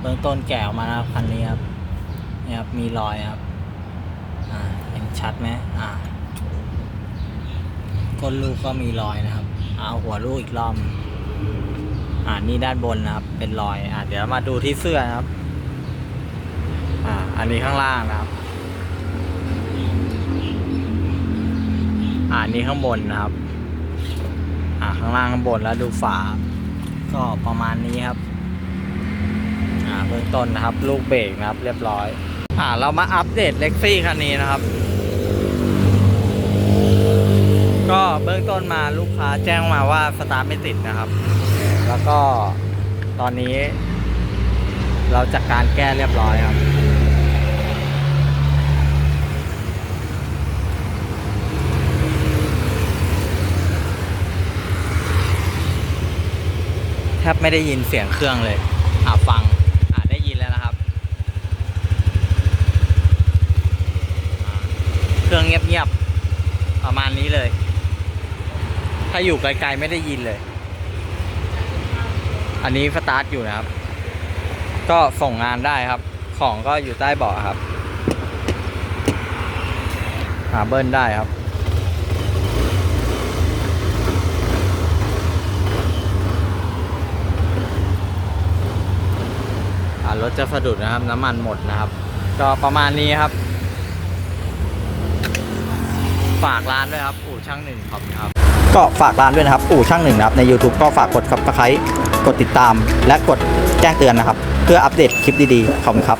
แกะออกมานะครับคันนี้ครับนี่ครับมีรอยครับอ่าเห็นชัดไหมอ่าก้นลูกก็มีรอยนะครับเอาหัวลูกอีกรอบอ่านี่ด้านบนนะครับ เป็นรอยอ่าเดี๋ยวมาดูที่เสื้อนะครับ อ่า อันนี้ข้างล่างนะครับอ่านี้ข้างบนนะครับ อ่าข้างล่างข้างบนแล้วดูฝา ก็ประมาณนี้ครับ เบื้องต้นนะครับ ลูกเบรกนะครับ เรียบร้อย อ่า เรามาอัปเดตเล็กซี่คันนี้นะครับ ก็เบื้องต้นมาลูกค้าแจ้งมาว่าสตาร์ทไม่ติดนะครับ แล้วก็ตอนนี้ เราจัดการแก้เรียบร้อยครับแทบไม่ได้ยินเสียงเครื่องเลยอ่าฟัง อ่าได้ยินแล้วนะครับอ่า เงเงียบๆ ประมาณนี้เลย ถ้าอยู่ไกลๆไม่ได้ยินเลย อันนี้สตาร์ทอยู่นะครับ ก็ส่งงานได้ครับ ของก็อยู่ใต้เบาะครับ หาเบิ้ลได้ครับรถจะสะดุดนะครับ น้ำมันหมดนะครับ ก็ประมาณนี้ครับ ฝากร้านด้วยครับ อู่ช่างหนึ่งขอบคุณครับ ก็ฝากร้านด้วยนะครับ อู่ช่างหนึ่งนะครับ ใน YouTube ก็ฝากกดกับกระไคกดติดตาม และกดแจ้งเตือนนะครับ เพื่ออัปเดตคลิปดีๆ ขอบคุณครับ